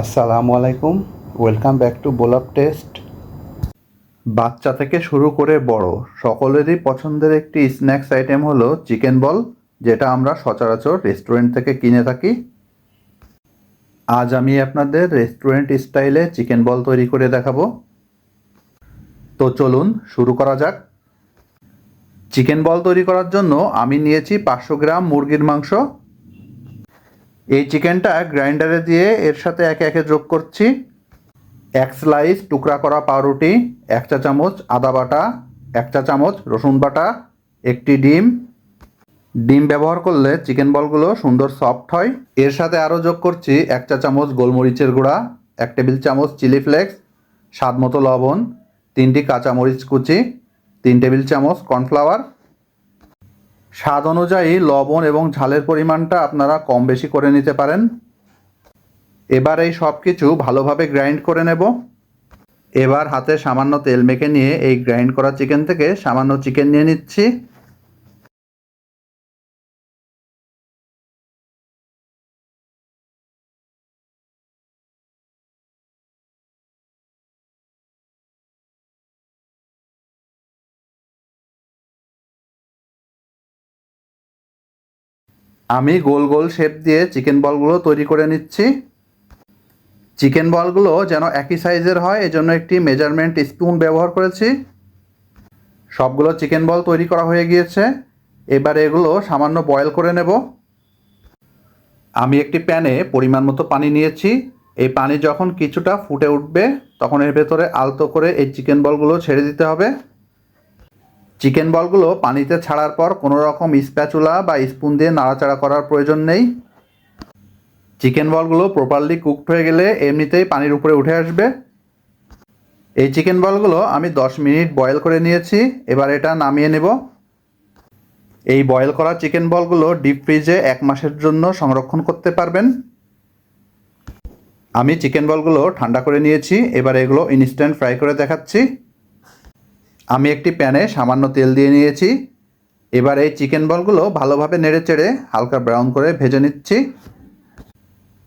আসসালামু আলাইকুম। Welcome back to বোলাপ টেস্ট বাচ্চা থেকে শুরু করে বড়, সকলেরই পছন্দের একটি স্ন্যাক্স আইটেম হলো চিকেন বল যেটা আমরা সচরাচর রেস্টুরেন্ট থেকে কিনে থাকি। আজ আমি আপনাদের রেস্টুরেন্ট স্টাইলে চিকেন বল তৈরি করে দেখাবো। তো চলুন শুরু করা যাক। চিকেন বল তৈরি করার জন্য আমি নিয়েছি পাঁচশো গ্রাম মুরগির মাংস। এই চিকেনটা গ্রাইন্ডারে দিয়ে এর সাথে একে একে যোগ করছি। এক স্লাইস টুকরা করা পাউরুটি, এক চা চামচ আদা বাটা, এক চা চামচ রসুন বাটা, একটি ডিম। ডিম ব্যবহার করলে চিকেন বলগুলো সুন্দর সফট হয়। এর সাথে আরও যোগ করছি এক চা চামচ গোলমরিচের গুঁড়া, এক টেবিল চামচ চিলি ফ্লেক্স স্বাদ মতো লবণ, তিনটি কাঁচামরিচ কুচি, তিন টেবিল চামচ কর্নফ্লাওয়ার স্বাদ অনুযায়ী লবণ এবং ঝালের পরিমাণটা আপনারা কম বেশি করে নিতে পারেন। এবার এই সব কিছু ভালোভাবে গ্রাইন্ড করে নেব। এবার হাতে সামান্য তেল মেখে নিয়ে এই গ্রাইন্ড করা চিকেন থেকে সামান্য চিকেন নিয়ে নিচ্ছি। আমি গোল গোল শেপ দিয়ে চিকেন বলগুলো তৈরি করে নিচ্ছি। চিকেন বলগুলো যেন একই সাইজের হয়, এজন্য একটি মেজারমেন্ট স্পুন ব্যবহার করেছি। সবগুলো চিকেন বল তৈরি করা হয়ে গিয়েছে। এবার এগুলো সামান্য বয়েল করে নেব। আমি একটি প্যানে পরিমাণ মতো পানি নিয়েছি। এই পানি যখন কিছুটা ফুটে উঠবে, তখন এর ভেতরে আলতো করে এই চিকেন বলগুলো ছেড়ে দিতে হবে। চিকেন বলগুলো পানিতে ছাড়ার পর কোনো রকম স্প্যাচুলা বা স্পুন দিয়ে নাড়াচাড়া করার প্রয়োজন নেই। চিকেন বলগুলো প্রপারলি কুকড হয়ে গেলে এমনিতেই পানির উপরে উঠে আসবে। এই চিকেন বলগুলো আমি 10 মিনিট বয়েল করে নিয়েছি, এবার এটা নামিয়ে নেব। এই বয়েল করা চিকেন বলগুলো ডিপ ফ্রিজে এক মাসের জন্য সংরক্ষণ করতে পারবেন। আমি চিকেন বলগুলো ঠান্ডা করে নিয়েছি, এবার এগুলো ইনস্ট্যান্ট ফ্রাই করে দেখাচ্ছি। আমি একটি প্যানে সামান্য তেল দিয়ে নিয়েছি। এবার এই চিকেন বলগুলো ভালোভাবে নেড়ে চেড়ে হালকা ব্রাউন করে ভেজে নিচ্ছি।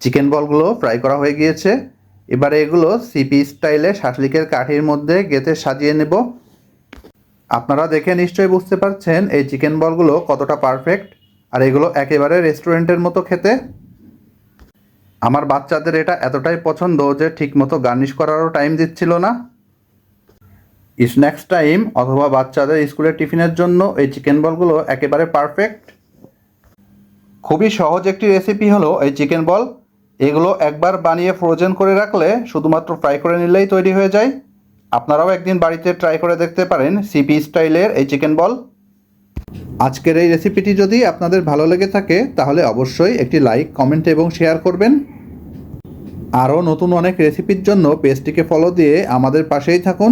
চিকেন বলগুলো ফ্রাই করা হয়ে গিয়েছে। এবারে এগুলো সিপি স্টাইলে শাসলিকের কাঠির মধ্যে গেঁথে সাজিয়ে নেব। আপনারা দেখে নিশ্চয়ই বুঝতে পারছেন এই চিকেন বলগুলো কতটা পারফেক্ট আর এগুলো একেবারে রেস্টুরেন্টের মতো খেতে। আমার বাচ্চাদের এটা এতটাই পছন্দ যে ঠিকমতো গার্নিশ করারও টাইম দিচ্ছিল না। স্ন্যাক্স টাইম অথবা বাচ্চাদের স্কুলের টিফিনের জন্য এই চিকেন বলগুলো একেবারে পারফেক্ট খুবই সহজ একটি রেসিপি হলো এই চিকেন বল এগুলো একবার বানিয়ে ফ্রোজেন করে রাখলে শুধুমাত্র ফ্রাই করে নিলেই তৈরি হয়ে যায়। আপনারাও একদিন বাড়িতে ট্রাই করে দেখতে পারেন সিপি স্টাইলের এই চিকেন বল আজকের এই রেসিপিটি যদি আপনাদের ভালো লেগে থাকে, তাহলে অবশ্যই একটি লাইক কমেন্ট এবং শেয়ার করবেন। আরও নতুন অনেক রেসিপির জন্য পেজটিকে ফলো দিয়ে আমাদের পাশেই থাকুন।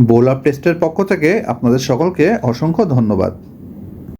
বোল প্রেস্টের পক্ষ থেকে আপনাদের সকলকে অসংখ্য ধন্যবাদ।